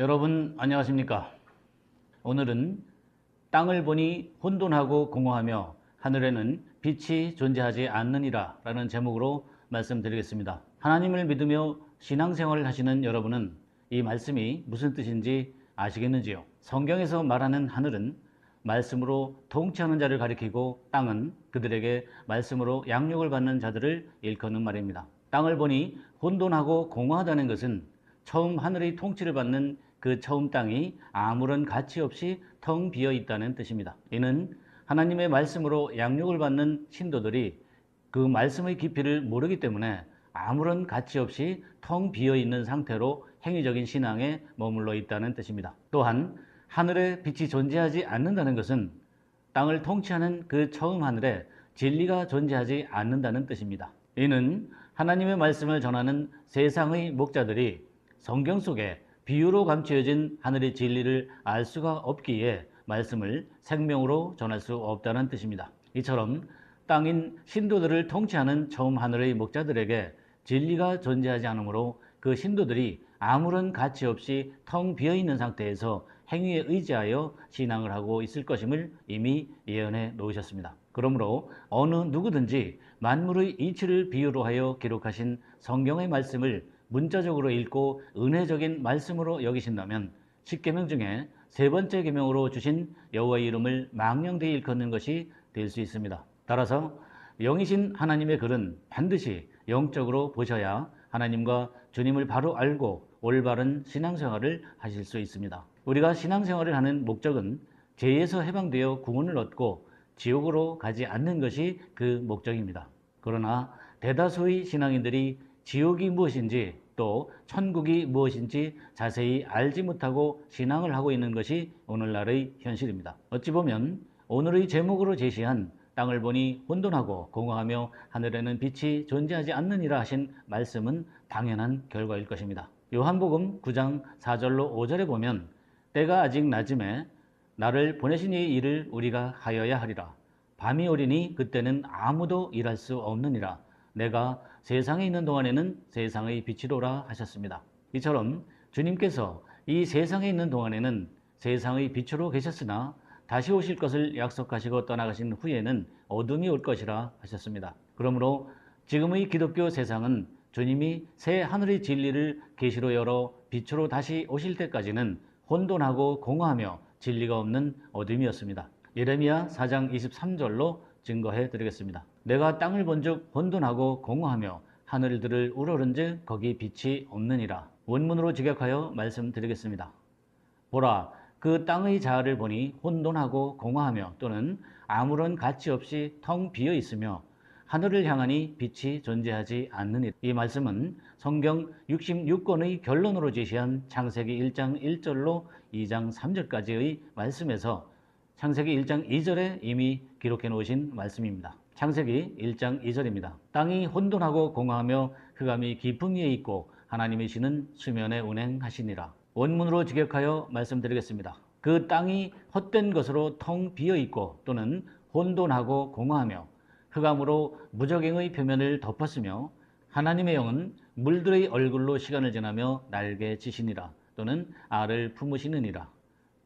여러분 안녕하십니까? 오늘은 땅을 보니 혼돈하고 공허하며 하늘에는 빛이 존재하지 않느니라 라는 제목으로 말씀드리겠습니다. 하나님을 믿으며 신앙생활을 하시는 여러분은 이 말씀이 무슨 뜻인지 아시겠는지요? 성경에서 말하는 하늘은 말씀으로 통치하는 자를 가리키고 땅은 그들에게 말씀으로 양육을 받는 자들을 일컫는 말입니다. 땅을 보니 혼돈하고 공허하다는 것은 처음 하늘의 통치를 받는 그 처음 땅이 아무런 가치 없이 텅 비어 있다는 뜻입니다. 이는 하나님의 말씀으로 양육을 받는 신도들이 그 말씀의 깊이를 모르기 때문에 아무런 가치 없이 텅 비어 있는 상태로 행위적인 신앙에 머물러 있다는 뜻입니다. 또한 하늘에 빛이 존재하지 않는다는 것은 땅을 통치하는 그 처음 하늘에 진리가 존재하지 않는다는 뜻입니다. 이는 하나님의 말씀을 전하는 세상의 목자들이 성경 속에 비유로 감추어진 하늘의 진리를 알 수가 없기에 말씀을 생명으로 전할 수 없다는 뜻입니다. 이처럼 땅인 신도들을 통치하는 처음 하늘의 목자들에게 진리가 존재하지 않으므로 그 신도들이 아무런 가치 없이 텅 비어 있는 상태에서 행위에 의지하여 신앙을 하고 있을 것임을 이미 예언해 놓으셨습니다. 그러므로 어느 누구든지 만물의 이치를 비유로 하여 기록하신 성경의 말씀을 문자적으로 읽고 은혜적인 말씀으로 여기신다면 십계명 중에 세 번째 계명으로 주신 여호와의 이름을 망령되이 일컫는 것이 될 수 있습니다. 따라서 영이신 하나님의 글은 반드시 영적으로 보셔야 하나님과 주님을 바로 알고 올바른 신앙생활을 하실 수 있습니다. 우리가 신앙생활을 하는 목적은 죄에서 해방되어 구원을 얻고 지옥으로 가지 않는 것이 그 목적입니다. 그러나 대다수의 신앙인들이 지옥이 무엇인지 또 천국이 무엇인지 자세히 알지 못하고 신앙을 하고 있는 것이 오늘날의 현실입니다. 어찌 보면 오늘의 제목으로 제시한 땅을 보니 혼돈하고 공허하며 하늘에는 빛이 존재하지 않느니라 하신 말씀은 당연한 결과일 것입니다. 요한복음 9장 4절로 5절에 보면 때가 아직 낮음에 나를 보내신 이의 일을 우리가 하여야 하리라. 밤이 오리니 그때는 아무도 일할 수 없느니라. 내가 세상에 있는 동안에는 세상의 빛이로라 하셨습니다. 이처럼 주님께서 이 세상에 있는 동안에는 세상의 빛으로 계셨으나 다시 오실 것을 약속하시고 떠나가신 후에는 어둠이 올 것이라 하셨습니다. 그러므로 지금의 기독교 세상은 주님이 새 하늘의 진리를 계시로 열어 빛으로 다시 오실 때까지는 혼돈하고 공허하며 진리가 없는 어둠이었습니다. 예레미야 4장 23절로 증거해 드리겠습니다. 내가 땅을 본즉 혼돈하고 공허하며 하늘들을 우러른즉 거기 빛이 없느니라. 원문으로 직역하여 말씀드리겠습니다. 보라 그 땅의 자아를 보니 혼돈하고 공허하며 또는 아무런 가치 없이 텅 비어 있으며 하늘을 향하니 빛이 존재하지 않느니 이 말씀은 성경 66권의 결론으로 제시한 창세기 1장 1절로 2장 3절까지의 말씀에서 창세기 1장 2절에 이미 기록해 놓으신 말씀입니다. 창세기 1장 2절입니다. 땅이 혼돈하고 공허하며 흑암이 깊음 위에 있고 하나님이시는 수면에 운행하시니라. 원문으로 직역하여 말씀드리겠습니다. 그 땅이 헛된 것으로 텅 비어 있고 또는 혼돈하고 공허하며 흑암으로 무적행의 표면을 덮었으며 하나님의 영은 물들의 얼굴로 시간을 지나며 날개 지시니라 또는 알을 품으시느니라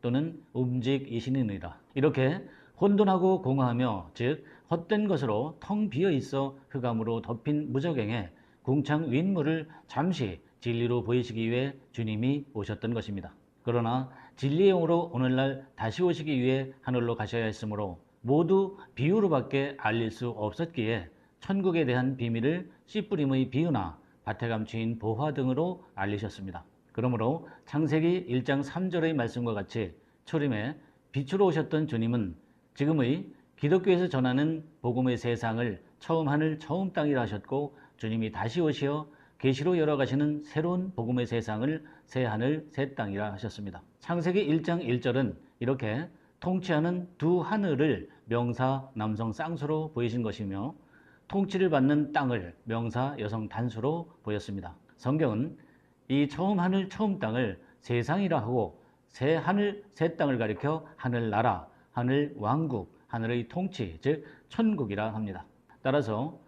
또는 움직이시느니라 이렇게 혼돈하고 공허하며 즉 헛된 것으로 텅 비어 있어 흑암으로 덮인 무적행에 궁창 윗물을 잠시 진리로 보이시기 위해 주님이 오셨던 것입니다. 그러나 진리의 영으로 오늘날 다시 오시기 위해 하늘로 가셔야 했으므로 모두 비유로밖에 알릴 수 없었기에 천국에 대한 비밀을 씨 뿌림의 비유나 밭에 감추인 보화 등으로 알리셨습니다. 그러므로 창세기 1장 3절의 말씀과 같이 초림에 빛으로 오셨던 주님은 지금의 기독교에서 전하는 복음의 세상을 처음 하늘 처음 땅이라 하셨고 주님이 다시 오시어 계시로 열어가시는 새로운 복음의 세상을 새 하늘 새 땅이라 하셨습니다. 창세기 1장 1절은 이렇게 통치하는 두 하늘을 명사 남성 쌍수로 보이신 것이며 통치를 받는 땅을 명사 여성 단수로 보였습니다. 성경은 이 처음 하늘 처음 땅을 세상이라 하고 새 하늘 새 땅을 가리켜 하늘 나라, 하늘 왕국, 하늘의 통치, 즉 천국이라 합니다. 따라서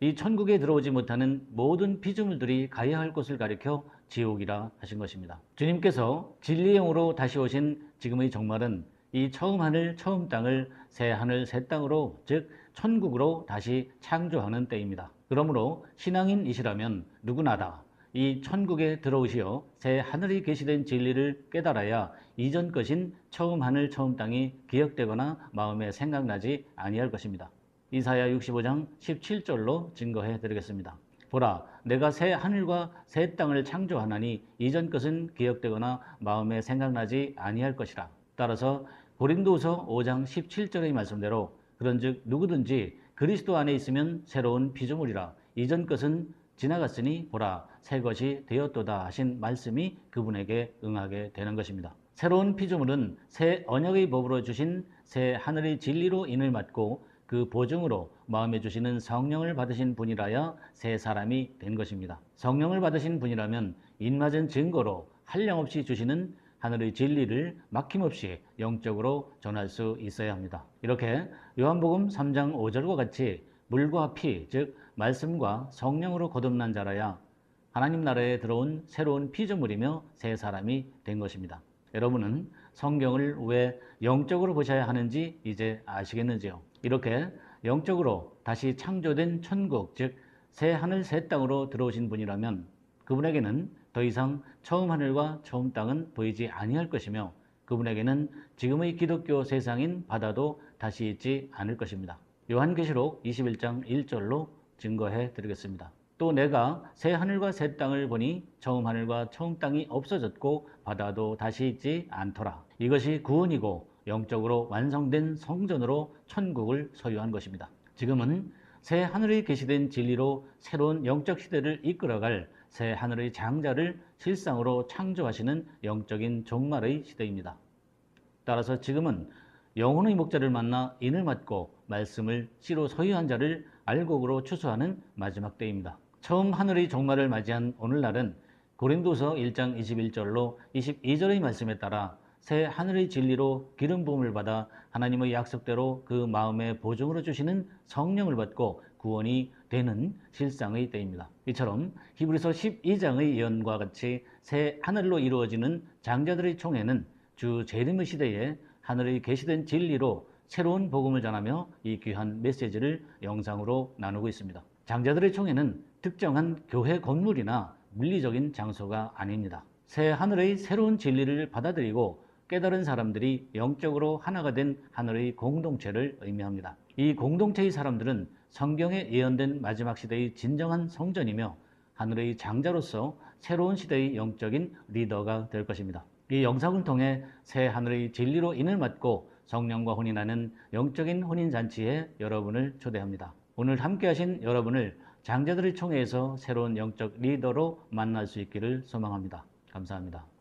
이 천국에 들어오지 못하는 모든 피조물들이 가야 할 곳을 가리켜 지옥이라 하신 것입니다. 주님께서 진리의 영으로 다시 오신 지금의 종말은 이 처음 하늘 처음 땅을 새 하늘 새 땅으로 즉 천국으로 다시 창조하는 때입니다. 그러므로 신앙인이시라면 누구나 다 이 천국에 들어오시어 새 하늘이 계시된 진리를 깨달아야 이전 것인 처음 하늘 처음 땅이 기억되거나 마음에 생각나지 아니할 것입니다. 이사야 65장 17절로 증거해 드리겠습니다. 보라 내가 새 하늘과 새 땅을 창조하나니 이전 것은 기억되거나 마음에 생각나지 아니할 것이라. 따라서 고린도서 5장 17절의 말씀대로 그런즉 누구든지 그리스도 안에 있으면 새로운 피조물이라 이전 것은 지나갔으니 보라 새 것이 되었도다 하신 말씀이 그분에게 응하게 되는 것입니다. 새로운 피조물은 새 언약의 법으로 주신 새 하늘의 진리로 인을 맡고 그 보증으로 마음에 주시는 성령을 받으신 분이라야 새 사람이 된 것입니다. 성령을 받으신 분이라면 인맞은 증거로 한량없이 주시는 하늘의 진리를 막힘없이 영적으로 전할 수 있어야 합니다. 이렇게 요한복음 3장 5절과 같이 물과 피, 즉 말씀과 성령으로 거듭난 자라야 하나님 나라에 들어온 새로운 피조물이며 새 사람이 된 것입니다. 여러분은 성경을 왜 영적으로 보셔야 하는지 이제 아시겠는지요? 이렇게 영적으로 다시 창조된 천국, 즉 새 하늘 새 땅으로 들어오신 분이라면 그분에게는 더 이상 처음 하늘과 처음 땅은 보이지 아니할 것이며 그분에게는 지금의 기독교 세상인 바다도 다시 있지 않을 것입니다. 요한계시록 21장 1절로 증거해 드리겠습니다. 또 내가 새 하늘과 새 땅을 보니 처음 하늘과 처음 땅이 없어졌고 바다도 다시 있지 않더라. 이것이 구원이고 영적으로 완성된 성전으로 천국을 소유한 것입니다. 지금은 새 하늘에 계시된 진리로 새로운 영적 시대를 이끌어갈 새 하늘의 장자를 실상으로 창조하시는 영적인 종말의 시대입니다. 따라서 지금은 영혼의 목자를 만나 인을 맡고 말씀을 씨로 소유한 자를 알곡으로 추수하는 마지막 때입니다. 처음 하늘의 종말을 맞이한 오늘날은 고린도서 1장 21절로 22절의 말씀에 따라 새 하늘의 진리로 기름 부음을 받아 하나님의 약속대로 그 마음의 보증으로 주시는 성령을 받고 구원이 되는 실상의 때입니다. 이처럼 히브리서 12장의 예언과 같이 새 하늘로 이루어지는 장자들의 총회는 주 재림의 시대에 하늘의 계시된 진리로 새로운 복음을 전하며 이 귀한 메시지를 영상으로 나누고 있습니다. 장자들의 총회는 특정한 교회 건물이나 물리적인 장소가 아닙니다. 새 하늘의 새로운 진리를 받아들이고 깨달은 사람들이 영적으로 하나가 된 하늘의 공동체를 의미합니다. 이 공동체의 사람들은 성경에 예언된 마지막 시대의 진정한 성전이며 하늘의 장자로서 새로운 시대의 영적인 리더가 될 것입니다. 이 영상을 통해 새 하늘의 진리로 인을 맡고 성령과 혼인하는 영적인 혼인잔치에 여러분을 초대합니다. 오늘 함께 하신 여러분을 장자들의 총회에서 새로운 영적 리더로 만날 수 있기를 소망합니다. 감사합니다.